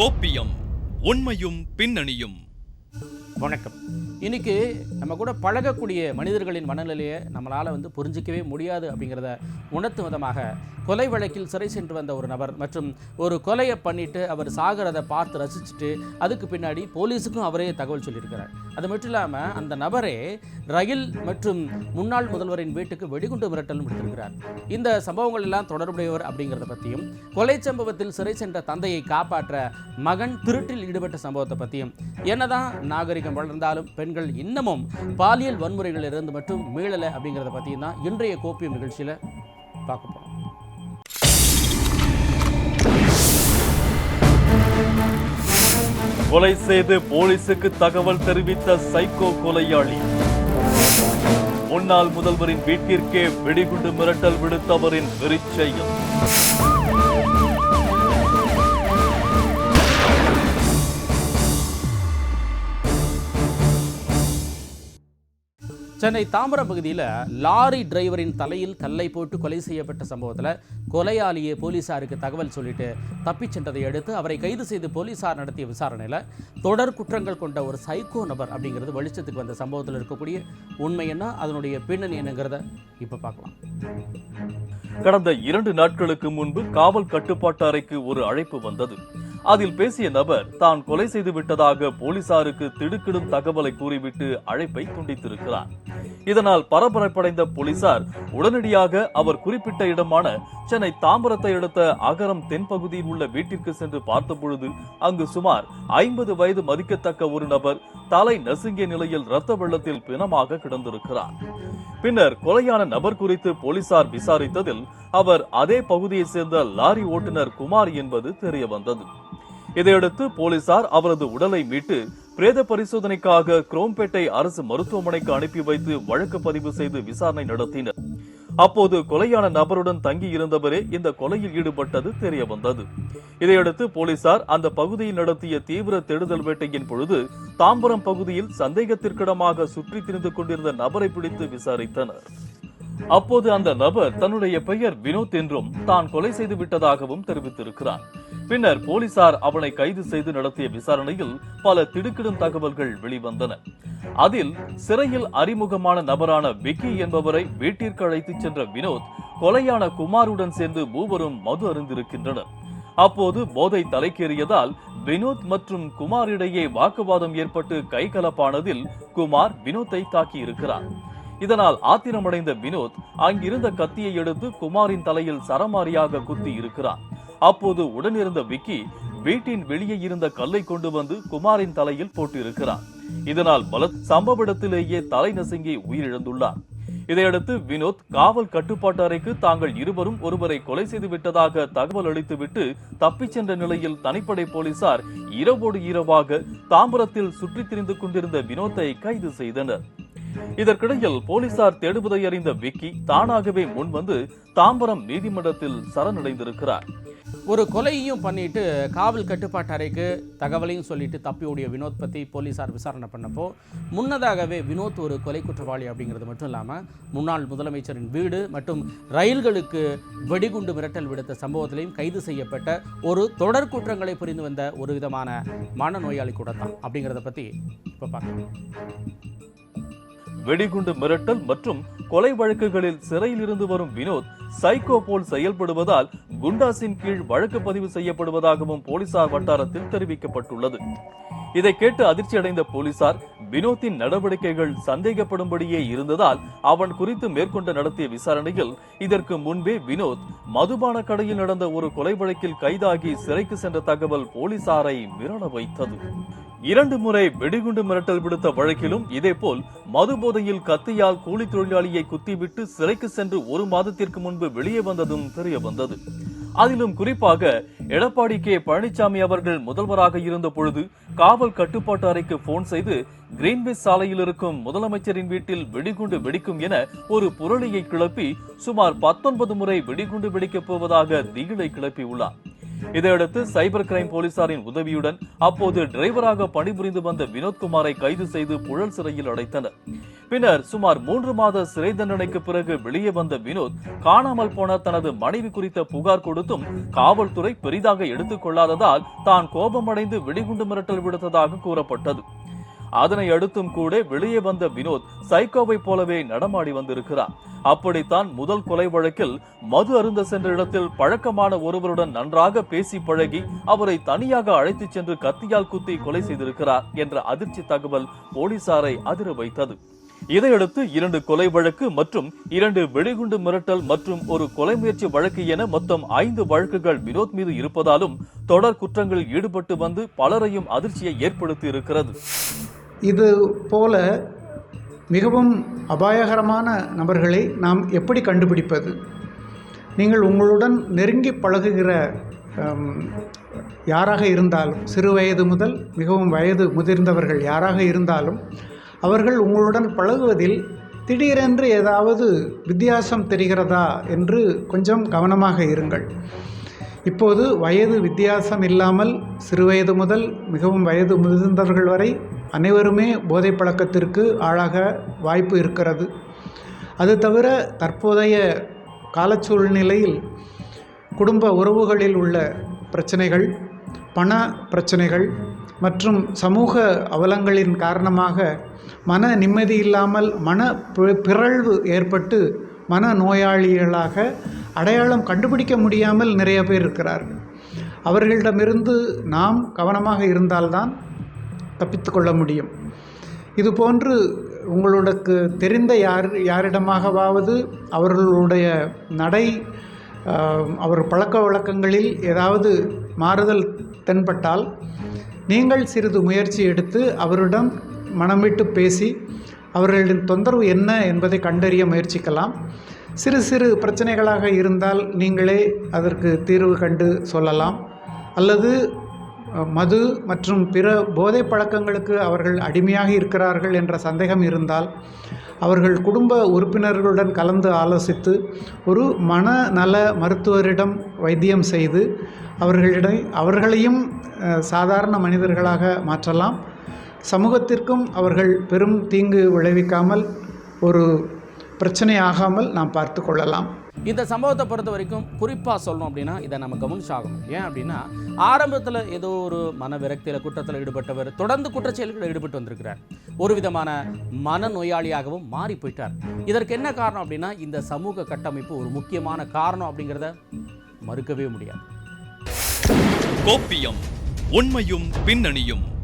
கோப்பியம் உண்மையும் பின்னணியும். வணக்கம். இன்னைக்கு நம்ம கூட பழகக்கூடிய மனிதர்களின் மனநிலையை நம்மளால் வந்து புரிஞ்சிக்கவே முடியாது அப்படிங்கிறத உணர்த்தும் விதமாக கொலை வழக்கில் சிறை சென்று வந்த ஒரு நபர் மற்றும் ஒரு கொலையை பண்ணிட்டு அவர் சாகிறத பார்த்து ரசிச்சுட்டு அதுக்கு பின்னாடி போலீஸுக்கும் அவரே தகவல் சொல்லியிருக்கிறார். அது மட்டும் இல்லாமல் அந்த நபரே ரயில் மற்றும் முன்னாள் முதல்வரின் வீட்டுக்கு வெடிகுண்டு மிரட்டலும் விடுத்திருக்கிறார். இந்த சம்பவங்கள் எல்லாம் தொடர்புடையவர் அப்படிங்கிறத பற்றியும் கொலை சம்பவத்தில் சிறை சென்ற தந்தையை காப்பாற்ற மகன் திருட்டில் ஈடுபட்ட சம்பவத்தை பற்றியும் என்னதான் நாகரிகம் வளர்ந்தாலும் பெண்கள் இன்னமும் பாலியல் வன்முறைகளில் இருந்து மட்டும் மீளலை அப்படிங்கிறத பற்றியும் தான் இன்றைய கோப்பியம் நிகழ்ச்சியில் பார்க்க கொலை செய்து போலீசுக்கு தகவல் தெரிவித்த சைக்கோ கொலையாளி. முன்னாள் முதல்வரின் வீட்டிற்கே வெடிகுண்டு மிரட்டல் விடுத்தவரின் வெறிச்செயல் சென்னை தாம்பரம் பகுதியில் லாரி டிரைவரின் தலையில் கல்லை போட்டு கொலை செய்யப்பட்ட சம்பவத்தில் கொலையாளியே போலீசாருக்கு தகவல் சொல்லிட்டு தப்பிச் சென்றதை அடுத்து அவரை கைது செய்து போலீசார் நடத்திய விசாரணையில் தொடர் குற்றங்கள் கொண்ட ஒரு சைக்கோ நபர் அப்படிங்கிறது வெளிச்சத்துக்கு வந்த சம்பவத்தில் இருக்கக்கூடிய உண்மை என்ன அதனுடைய பின்னணி என்னங்கிறத இப்போ பார்க்கலாம். கடந்த இரண்டு நாட்களுக்கு முன்பு காவல் கட்டுப்பாட்டு அறைக்கு ஒரு அழைப்பு வந்தது. அதில் பேசிய நபர் தான் கொலை செய்து விட்டதாக போலீசாருக்கு திடுக்கிடும் தகவலை கூறிவிட்டு அழைப்பை துண்டித்திருக்கிறார். இதனால் பரபரப்படைந்த போலீசார் உடனடியாக அவர் குறிப்பிட்ட இடமான சென்னை தாம்பரத்தை அடுத்த அகரம் தென்பகுதியில் உள்ள வீட்டிற்கு சென்று பார்த்தபொழுது அங்கு சுமார் ஐம்பது வயது மதிக்கத்தக்க ஒரு நபர் தலை நசுங்கிய நிலையில் இரத்த வெள்ளத்தில் பிணமாக கிடந்திருக்கிறார். பின்னர் கொலையான நபர் குறித்து போலீசார் விசாரித்ததில் அவர் அதே பகுதியைச் சேர்ந்த லாரி ஓட்டுநர் குமார் என்பது தெரிய வந்தது இதையடுத்து போலீசார் அவரது உடலை மீட்டு பிரேத பரிசோதனைக்காக குரோம்பேட்டை அரசு மருத்துவமனைக்கு அனுப்பி வைத்து வழக்கு பதிவு செய்து விசாரணை நடத்தினர். அப்போது கொலையான நபருடன் தங்கி இருந்தவரே இந்த கொலையில் ஈடுபட்டது தெரிய வந்தது இதையடுத்து போலீசார் அந்த பகுதியில் நடத்திய தீவிர தேடுதல் வேட்டையின் பொழுது தாம்பரம் பகுதியில் சந்தேகத்திற்கிடமாக சுற்றி திரிந்து கொண்டிருந்த நபரை பிடித்து விசாரித்தனர். அப்போது அந்த நபர் தன்னுடைய பெயர் வினோத் என்றும் தான் கொலை செய்து விட்டதாகவும் தெரிவித்திருக்கிறார். பின்னர் போலீசார் அவனை கைது செய்து நடத்திய விசாரணையில் பல திடுக்கிடும் தகவல்கள் வெளிவந்தன. அதில் சிறையில் அறிமுகமான நபரான விக்கி என்பவரை வீட்டிற்கு அழைத்துச் சென்ற வினோத் கொலையான குமாருடன் சேர்ந்து மூவரும் மது அருந்திருக்கின்றனர். அப்போது போதை தலைக்கேறியதால் வினோத் மற்றும் குமார் இடையே வாக்குவாதம் ஏற்பட்டு கைகலப்பானதில் குமார் வினோத்தை தாக்கியிருக்கிறார். இதனால் ஆத்திரமடைந்த வினோத் அங்கிருந்த கத்தியை எடுத்து குமாரின் தலையில் சரமாரியாக குத்தி இருக்கிறார் அப்போது உடனிருந்த விக்கி வீட்டின் வெளியே இருந்த கல்லை கொண்டு வந்து குமாரின் தலையில் போட்டிருக்கிறார் இதனால் பல சம்பவ இடத்திலேயே தலை நசுங்கி உயிரிழந்துள்ளார் இதையடுத்து வினோத் காவல் கட்டுப்பாட்டு அறைக்கு தாங்கள் இருவரும் ஒருவரை கொலை செய்து விட்டதாக தகவல் அளித்துவிட்டு தப்பிச் சென்ற நிலையில் தனிப்படை போலீசார் இரவோடு இரவாக தாம்பரத்தில் சுற்றித் திரிந்து கொண்டிருந்த வினோத்தை கைது செய்தனர். இதற்கிடையில் போலீசார் தேடுவதை அறிந்த விக்கி தானாகவே முன்வந்து தாம்பரம் நீதிமன்றத்தில் சரணடைந்திருக்கிறார். ஒரு கொலையையும் பண்ணிட்டு காவல் கட்டுப்பாட்டு அறைக்கு தகவலையும் சொல்லிட்டு தப்பியோடைய வினோத் பற்றி போலீசார் விசாரணை பண்ணப்போ முன்னதாகவே வினோத் ஒரு கொலை குற்றவாளி அப்படிங்கிறது மட்டும் இல்லாமல் முன்னாள் முதலமைச்சரின் வீடு மற்றும் ரயில்களுக்கு வெடிகுண்டு மிரட்டல் விடுத்த சம்பவத்திலையும் கைது செய்யப்பட்ட ஒரு தொடர் குற்றங்களை புரிந்து வந்த ஒரு விதமான மனநோயாளி கூட தான் அப்படிங்கிறத பற்றி இப்போ பார்க்கலாம். வெடிகுண்டு மிரட்டல் மற்றும் கொலை வழக்குகளில் சிறையில் இருந்து வரும் வினோத் சைக்கோ போல் செயல்படுவதால் குண்டாசின் கீழ் வழக்கு பதிவு செய்யப்படுவதாகவும் போலீசார் வட்டாரத்தில் தெரிவிக்கப்பட்டுள்ளது. இதை கேட்டு அதிர்ச்சி அடைந்த போலீசார் வினோத்தின் நடவடிக்கைகள் சந்தேகப்படும்படியே இருந்ததால் அவன் குறித்து மேற்கொண்டு நடத்திய விசாரணையில் இதற்கு முன்பே வினோத் மதுபான கடையில் நடந்த ஒரு கொலை வழக்கில் கைதாகி சிறைக்கு சென்ற தகவல் போலீசாரை மிரள வைத்தது. இரண்டு முறை வெடிகுண்டு மிரட்டல் விடுத்த வழக்கிலும் இதேபோல் மது போதையில் கத்தியால் கூலி தொழிலாளியை குத்திவிட்டு சிறைக்கு சென்று ஒரு மாதத்திற்கு முன்பு வெளியே வந்ததும் தெரிய வந்தது. அதிலும் குறிப்பாக எடப்பாடி கே பழனிசாமி அவர்கள் முதல்வராக இருந்த பொழுது காவல் கட்டுப்பாட்டு அறைக்கு போன் செய்து கிரீன்வே சாலையில் இருக்கும் முதலமைச்சரின் வீட்டில் வெடிகுண்டு வெடிக்கும் என ஒரு புரளியை கிளப்பி சுமார் பத்தொன்பது முறை வெடிகுண்டு வெடிக்கப் போவதாக திகிலை கிளப்பியுள்ளார். இதையடுத்து சைபர் கிரைம் போலீசாரின் உதவியுடன் அப்போது டிரைவராக பணிபுரிந்து வந்த வினோத்குமாரை கைது செய்து புழல் சிறையில் அடைத்தனர். பின்னர் சுமார் மூன்று மாத சிறை தண்டனைக்கு பிறகு வெளியே வந்த வினோத் காணாமல் போன தனது மனைவி குறித்த புகார் கொடுத்தும் காவல்துறை பெரிதாக எடுத்துக் கொள்ளாததால் தான் கோபமடைந்து வெடிகுண்டு மிரட்டல் விடுத்ததாக கூறப்பட்டது. அதனை அடுத்தும் கூட வெளியே வந்த வினோத் சைக்கோவை போலவே நடமாடி வந்திருக்கிறார். அப்படித்தான் முதல் கொலை வழக்கில் மது அருந்த சென்ற இடத்தில் பழக்கமான ஒருவருடன் நன்றாக பேசி பழகி அவரை தனியாக அழைத்துச் சென்று கத்தியால் குத்தி கொலை செய்திருக்கிறார் என்ற அதிர்ச்சி தகவல் போலீசாரை அதிர வைத்தது. இதையடுத்து இரண்டு கொலை வழக்கு மற்றும் இரண்டு வெடிகுண்டு மிரட்டல் மற்றும் ஒரு கொலை முயற்சி வழக்கு என மொத்தம் ஐந்து வழக்குகள் வினோத் மீது இருப்பதாலும் தொடர் குற்றங்களில் ஈடுபட்டு வந்து பலரையும் அதிர்ச்சியை ஏற்படுத்தி இருக்கிறது. இது போல மிகவும் அபாயகரமான நபர்களை நாம் எப்படி கண்டுபிடிப்பது? நீங்கள் உங்களுடன் நெருங்கி பழகுகிற யாராக இருந்தாலும் சிறு வயது முதல் மிகவும் வயது முதிர்ந்தவர்கள் யாராக இருந்தாலும் அவர்கள் உங்களுடன் பழகுவதில் திடீரென்று ஏதாவது வித்தியாசம் தெரிகிறதா என்று கொஞ்சம் கவனமாக இருங்கள். இப்போது வயது வித்தியாசம் இல்லாமல் சிறுவயது முதல் மிகவும் வயது முதிர்ந்தவர்கள் வரை அனைவருமே போதை பழக்கத்திற்கு ஆளாக வாய்ப்பு இருக்கிறது. அது தவிர தற்போதைய காலச்சூழ்நிலையில் குடும்ப உறவுகளில் உள்ள பிரச்சனைகள் பண பிரச்சனைகள் மற்றும் சமூக அவலங்களின் காரணமாக மன நிம்மதி இல்லாமல் மன பிறழ்வு ஏற்பட்டு மன நோயாளிகளாக அடையாளம் கண்டுபிடிக்க முடியாமல் நிறைய பேர் இருக்கிறார்கள். அவர்களிடமிருந்து நாம் கவனமாக இருந்தால்தான் தப்பித்து கொள்ள முடியும். இது போன்று உங்களுக்கு தெரிந்த யார் யாரிடமாகவாவது அவர்களுடைய நடை அவர் பழக்க வழக்கங்களில் ஏதாவது மாறுதல் தென்பட்டால் நீங்கள் சிறிது முயற்சி எடுத்து அவரிடம் மனம் விட்டு பேசி அவர்களின் தொந்தரவு என்ன என்பதை கண்டறிய முயற்சிக்கலாம். சிறு சிறு பிரச்சனைகளாக இருந்தால் நீங்களே அதற்கு தீர்வு கண்டு சொல்லலாம். அல்லது மது மற்றும் பிற போதை பழக்கங்களுக்கு அவர்கள் அடிமையாக இருக்கிறார்கள் என்ற சந்தேகம் இருந்தால் அவர்கள் குடும்ப உறுப்பினர்களுடன் கலந்து ஆலோசித்து ஒரு மனநல மருத்துவரிடம் வைத்தியம் செய்து அவர்களிடம் அவர்களையும் சாதாரண மனிதர்களாக மாற்றலாம். சமூகத்திற்கும் அவர்கள் பெரும் தீங்கு விளைவிக்காமல் ஒரு பிரச்சனை ஆகாமல் நாம் பார்த்து கொள்ளலாம். இந்த சம்பவத்தை பொறுத்த வரைக்கும் குறிப்பாக சொல்லணும் அப்படின்னா இதை நம்ம கவனிச்சாகணும். ஏன் அப்படின்னா ஆரம்பத்தில் ஏதோ ஒரு மன விரக்தியில் குற்றத்தில் ஈடுபட்டவர் தொடர்ந்து குற்றச்செயல்களில் ஈடுபட்டு வந்திருக்கிறார். ஒரு விதமான மன நோயாளியாகவும் மாறி போயிட்டார். இதற்கு என்ன காரணம் அப்படின்னா இந்த சமூக கட்டமைப்பு ஒரு முக்கியமான காரணம் அப்படிங்கிறத மறுக்கவே முடியாது. கோப்பியம் உண்மையும் பின்னணியும்.